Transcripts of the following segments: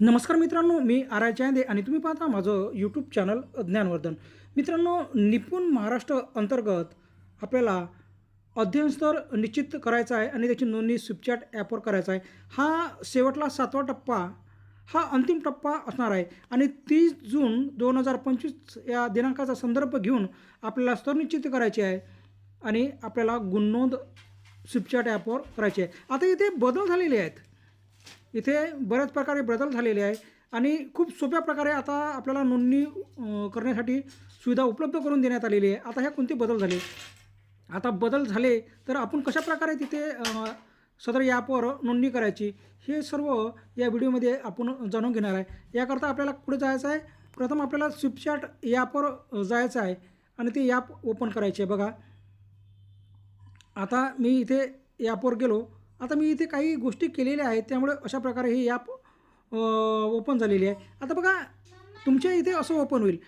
नमस्कार मित्रांनो मी R I Chande आणि तुम्ही पाहता माझं यूट्यूब चॅनल ज्ञानवर्धन. मित्रांनो निपुण महाराष्ट्र अंतर्गत आपल्याला अध्ययन स्तर निश्चित करायचा आहे आणि त्याची नोंदणी स्विपचॅट ॲपवर करायचा आहे. हा शेवटला सातवा टप्पा हा अंतिम टप्पा असणार आहे आणि तीस जून दोन हजार पंचवीस या दिनांकाचा संदर्भ घेऊन आपल्याला स्तर निश्चित करायचे आहे आणि आपल्याला गुणनोंद स्विपचॅट ॲपवर करायची आहे. आता इथे बदल झालेले आहेत. इथे बऱ्याच प्रकारे बदल झालेले आहे. आणि खूप सोप्या प्रकारे आता आपल्याला नोंदणी करण्यासाठी सुविधा उपलब्ध करून देण्यात आलेली आहे. आता ह्या कोणते बदल झाले? आता बदल झाले तर आपण कशा प्रकारे तिथे सदर ॲपवर नोंदणी करायची? हे सर्व या व्हिडिओमध्ये आपण जाणून घेणार आहे. याकरता आपल्याला पुढे जायचं आहे. प्रथम आपल्याला स्विपचॅट ॲपवर जायचं आहे आणि ते ॲप ओपन करायचे आहे. बघा. आता मी इथे ॲपवर गेलो. आता मी इथे काही गोष्टी केलेल्या आहेत त्यामुळे अशा प्रकारे ही ॲप ओपन झालेली आहे. आता बघा तुमच्या इथे असं ओपन होईल.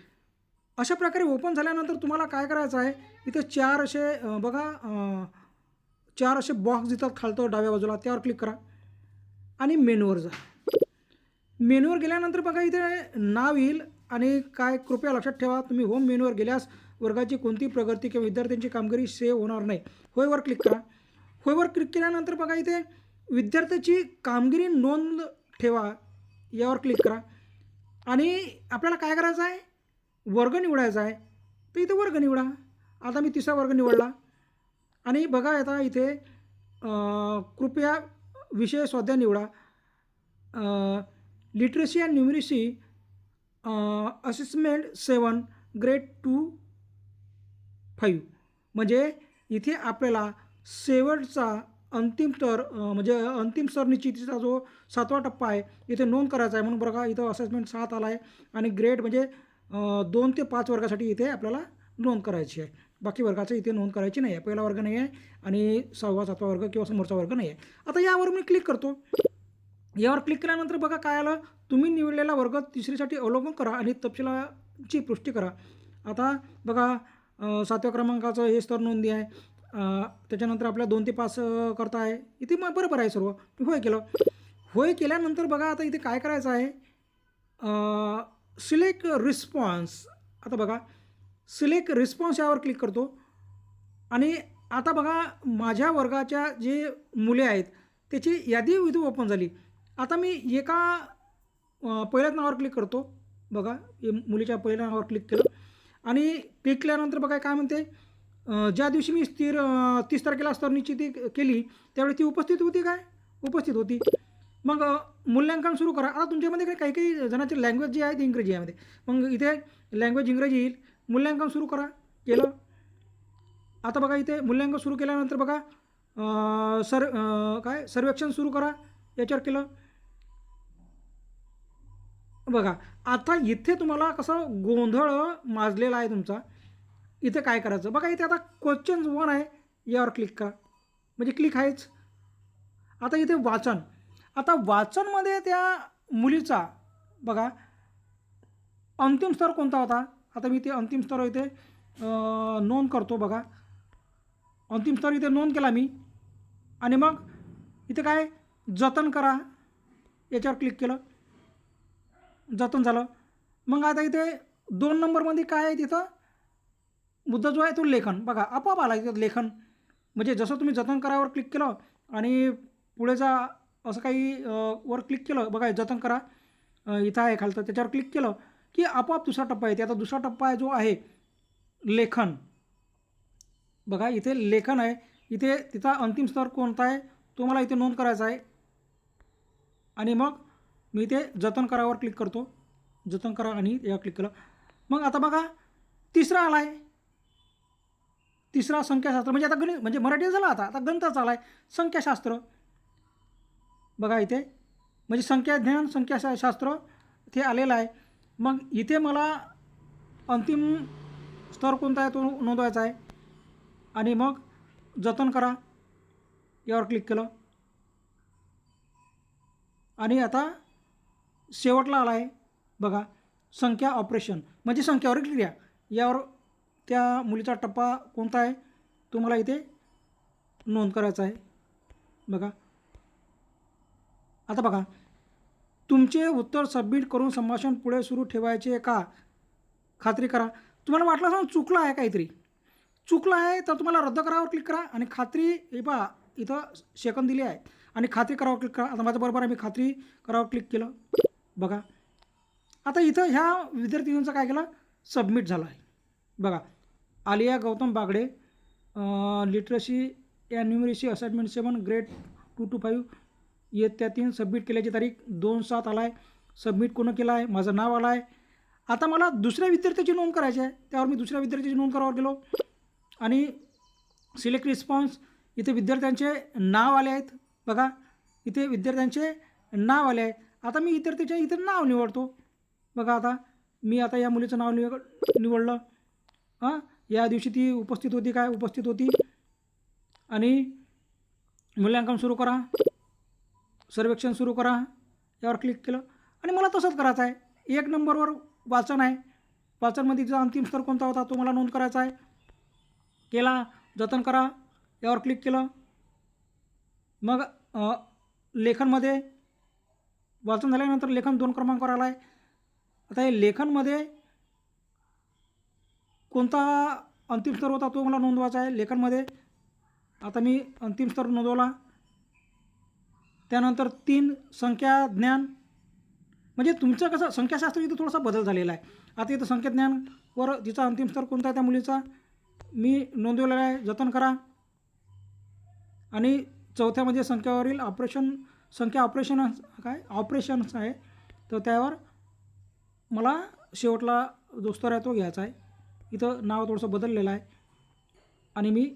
अशा प्रकारे ओपन झाल्यानंतर तुम्हाला काय करायचं आहे? इथे चार असे बघा चार असे बॉक्स देतात खालतो डाव्या बाजूला त्यावर क्लिक करा. आणि मेनूवर जा. मेनूवर गेल्यानंतर बघा इथे नाव येईल आणि काय कृपया लक्षात ठेवा तुम्ही होम मेनूवर गेल्यास वर्गाची कोणती प्रगती किंवा विद्यार्थ्यांची कामगिरी सेव्ह होणार नाही. होयवर क्लिक करा. होयवर क्लिक केल्यानंतर बघा इथे विद्यार्थ्याची कामगिरी नोंद ठेवा यावर क्लिक करा. आणि आपल्याला काय करायचं आहे? वर्ग निवडायचा आहे. तर इथे वर्ग निवडा. आता मी तिसरा वर्ग निवडला. आणि बघा आता इथे कृपया विषय स्वाध्याय निवडा. Literacy and numeracy assessment seven grade two five म्हणजे इथे आपल्याला शेवटचा अंतिम स्तर म्हणजे अंतिम स्तर जो सातवा टप्पा आहे इथे नोंद करायचा आहे. म्हणून बघा इथं असेसमेंट सात आला आहे आणि ग्रेड म्हणजे दोन ते पाच वर्गासाठी इथे आपल्याला नोंद करायची आहे. बाकी वर्गाचं इथे नोंद करायची नाही आहे पहिला वर्ग नाही आहे आणि सहावा सातवा वर्ग किंवा समोरचा वर्ग नाही आहे आता यावर मी क्लिक करतो. यावर क्लिक केल्यानंतर बघा काय आलं? तुम्ही निवडलेला वर्ग तिसरीसाठी अवलंबन करा आणि तपशिलाची पुष्टी करा. आता बघा सातव्या क्रमांकाचं हे स्तर नोंदी आहे. त्याच्यानंतर आपल्या दोन ते पाच करता आहे. इथे मग बरोबर आहे सर्व. मी होय केलं. होय केल्यानंतर बघा आता इथे काय करायचं आहे? सिलेक्ट रिस्पॉन्स आता बघा सिलेक्ट रिस्पॉन्स यावर क्लिक करतो. आणि आता बघा माझ्या वर्गाच्या जे मुले आहेत त्याची यादी इथे ओपन झाली. आता मी एका पहिल्याच नावावर क्लिक करतो. बघा मुलीच्या पहिल्या नावावर क्लिक केलं. आणि क्लिक केल्यानंतर बघा काय म्हणते? ज्या दिवशी मी स्थिर तीस तारखेला स्तर निश्चिती केली त्यावेळी ती उपस्थित होती काय? उपस्थित होती. मग मूल्यांकन सुरू करा. आता तुमच्यामध्ये काही काही काही जणांची लँग्वेज जी आहे ती इंग्रजी यामध्ये मग इथे लँग्वेज इंग्रजी येईल. मूल्यांकन सुरू करा. केलं. आता बघा इथे मूल्यांकन सुरू केल्यानंतर बघा सर काय? सर्वेक्षण सुरू करा. याच्यावर केलं. बघा आता इथे तुम्हाला कसं गोंधळ माजलेला आहे तुमचा. इथे काय करायचं? बघा इथे आता क्वेश्चन वन आहे. यावर क्लिक करा. म्हणजे क्लिक आहेच. आता इथे वाचन. आता वाचनमध्ये त्या मुलीचा बघा अंतिम स्तर कोणता होता? आता मी ते अंतिम स्तर इथे नोंद करतो बघा. अंतिम स्तर इथे नोंद केला मी. आणि मग इथे काय? जतन करा. याच्यावर क्लिक केलं. जतन झालं. मग आता इथे दोन नंबरमध्ये काय आहे तिथं? मुद्दा जो आहे तो लेखन. बघा आपोआप आला इथं लेखन. म्हणजे जसं तुम्ही जतन करावर क्लिक केलं आणि पुढे जा असं काही वर क्लिक केलं बघा जतन करा. इथं आहे खालतं त्याच्यावर क्लिक केलं की आपोआप दुसरा टप्पा येते. आता दुसरा टप्पा आहे जो आहे लेखन. बघा इथे लेखन आहे. इथे तिचा अंतिम स्तर कोणता आहे तो मला इथे नोंद करायचा आहे. आणि मग मी इथे जतन करावर क्लिक करतो. जतन करा आणि यावर क्लिक केलं. मग आता बघा तिसरा आला आहे तिसरा संख्याशास्त्र म्हणजे आता गणित म्हणजे मराठी झाला आता आता गणिताचा आला आहे संख्याशास्त्र. बघा इथे म्हणजे संख्या ज्ञान संख्याशास्त्र इथे आलेलं आहे. मग इथे मला अंतिम स्तर कोणता आहे तो नोंदवायचा आहे. आणि मग जतन करा. यावर क्लिक केलं. आणि आता शेवटला आला आहे बघा संख्या ऑपरेशन म्हणजे संख्यावरील क्रिया यावर त्या मुलीचा टप्पा कोणता आहे? तो मला इथे नोंद करायचा आहे. बघा. आता बघा. तुमचे उत्तर सबमिट करून संभाषण पुढे सुरू ठेवायचे का? खात्री करा. तुम्हाला वाटलं असं चुकलं आहे काहीतरी. चुकलं आहे तर तुम्हाला रद्द करावर क्लिक करा आणि खात्री हे पहा इथं सेकंद दिली आहे. आणि खात्री करावर क्लिक करा. आता माझं बरोबर आहे मी खात्री करावर क्लिक केलं. बघा. आता इथं ह्या विद्यार्थिनींचं काय केलं? सबमिट झालं आहे. बघा आलिया गौतम बागडे लिटरसी या numeracy assignment seven grade two to five इयत्ता तीन सबमिट केल्याची तारीख दोन सात आला आहे सबमिट कोणं केलं आहे माझं नाव आलं आहे आता मला दुसऱ्या विद्यार्थ्याची नोंद करायची आहे. त्यावर मी दुसऱ्या विद्यार्थ्याची नोंद करावर गेलो. आणि सिलेक्ट रिस्पॉन्स इथे विद्यार्थ्यांचे नाव आले आहेत. बघा इथे विद्यार्थ्यांचे नाव आले आहे आता मी विद्यार्थ्याच्या इथे नाव निवडतो. बघा आता मी आता या मुलीचं नाव निवड निवडलं. हां? या दिवशी ती उपस्थित होती काय? उपस्थित होती. आणि मूल्यांकन सुरू करा. सर्वेक्षण सुरू करा. यावर क्लिक केलं. आणि मला तसंच करायचं आहे. एक नंबरवर वाचन आहे. वाचनमध्ये तिचा अंतिम स्तर कोणता होता तो मला नोंद करायचा आहे. केला. जतन करा. यावर क्लिक केलं. मग लेखनमध्ये वाचन झाल्यानंतर लेखन दोन क्रमांकावर आला आहे आता हे लेखनमध्ये कोणता अंतिम स्तर होता तो मला नोंदवायचा आहे लेखनमध्ये. आता मी अंतिम स्तर नोंदवला. त्यानंतर तीन संख्या ज्ञान. म्हणजे तुमचं कसं संख्याशास्त्र इथं थोडासा बदल झालेला आहे. आता इथं संख्याज्ञानवर तिचा अंतिम स्तर कोणता आहे त्या मुलीचा मी नोंदवलेला आहे. जतन करा. आणि चौथ्यामध्ये संख्यावरील ऑपरेशन संख्या ऑपरेशन काय? ऑपरेशन्स आहे. तर त्यावर मला शेवटला जो स्तर आहे तो घ्यायचा आहे. इथं नाव थोडंसं बदललेलं आहे. आणि मी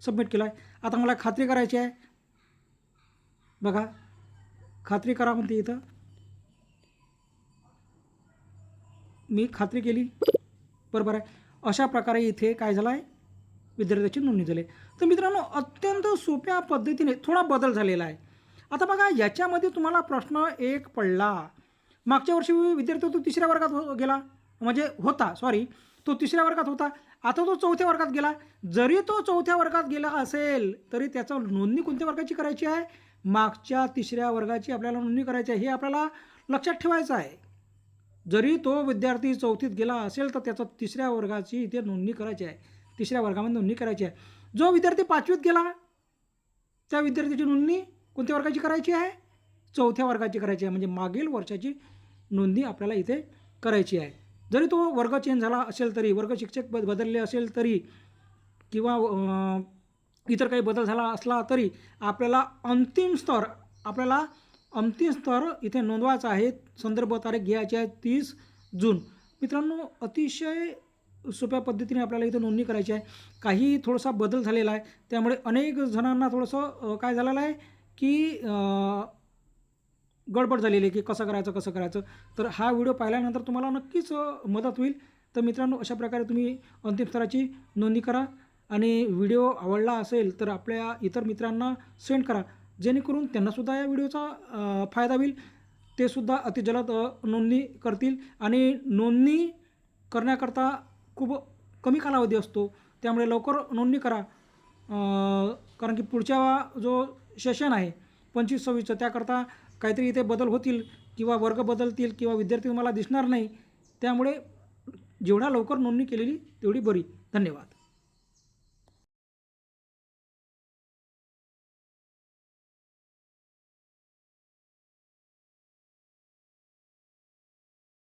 सबमिट केलं आहे आता मला खात्री करायची आहे. बघा. खात्री करा म्हणते इथं. मी खात्री केली. बरोबर आहे. अशा प्रकारे इथे काय झालं आहे विद्यार्थ्याची नोंदणी झाली. आहे. तर मित्रांनो अत्यंत सोप्या पद्धतीने थोडा बदल झालेला आहे. आता बघा याच्यामध्ये तुम्हाला प्रश्न एक पडला. मागच्या वर्षी विद्यार्थी तो तिसऱ्या वर्गात हो गेला. म्हणजे होता सॉरी तो तिसऱ्या वर्गात होता. आता तो चौथ्या वर्गात गेला. जरी तो चौथ्या वर्गात गेला असेल तरी त्याचा नोंदणी कोणत्या वर्गाची करायची आहे? मागच्या तिसऱ्या वर्गाची आपल्याला नोंदणी करायची आहे हे आपल्याला लक्षात ठेवायचं आहे. जरी तो विद्यार्थी चौथीत गेला असेल तर त्याचं तिसऱ्या वर्गाची इथे नोंदणी करायची आहे. तिसऱ्या वर्गामध्ये नोंदणी करायची आहे. जो विद्यार्थी पाचवीत गेला त्या विद्यार्थ्याची नोंदणी कोणत्या वर्गाची करायची आहे? चौथ्या वर्गाची करायची आहे. म्हणजे मागील वर्षाची नोंदणी आपल्याला इथे करायची आहे. जरी तो वर्ग चेंज झाला असेल तरी वर्ग शिक्षक बद बदलले असेल तरी किंवा इतर काही बदल झाला असला तरी आपल्याला अंतिम स्तर आपल्याला अंतिम स्तर इथे नोंदवायचा आहे. संदर्भ तारीख घ्यायची आहे तीस जून. मित्रांनो अतिशय सोप्या पद्धतीने आपल्याला इथे नोंदणी करायची आहे. काही थोडासा बदल झालेला आहे. त्यामुळे अनेक जणांना थोडंसं काय झालेलं आहे की गडबड झालेली आहे की कसं करायचं कसं करायचं. तर हा व्हिडिओ पाहिल्यानंतर तुम्हाला नक्कीच मदत होईल. तर मित्रांनो अशा प्रकारे तुम्ही अंतिम स्तराची नोंदणी करा आणि व्हिडिओ आवडला असेल तर आपल्या इतर मित्रांना सेंड करा. जेणेकरून त्यांनासुद्धा या व्हिडिओचा फायदा होईल. ते सुद्धा अतिजलद नोंदणी करतील. आणि नोंदणी करण्याकरता खूप कमी कालावधी असतो. त्यामुळे लवकर नोंदणी करा. कारण की पुढच्या जो सेशन आहे पंचवीस सव्वीसचं त्याकरता काहीतरी इथे बदल होतील किंवा वर्ग बदलतील किंवा विद्यार्थी तुम्हाला दिसणार नाही त्यामुळे जेवढा लवकर नोंदणी केलेली तेवढी बरी. धन्यवाद.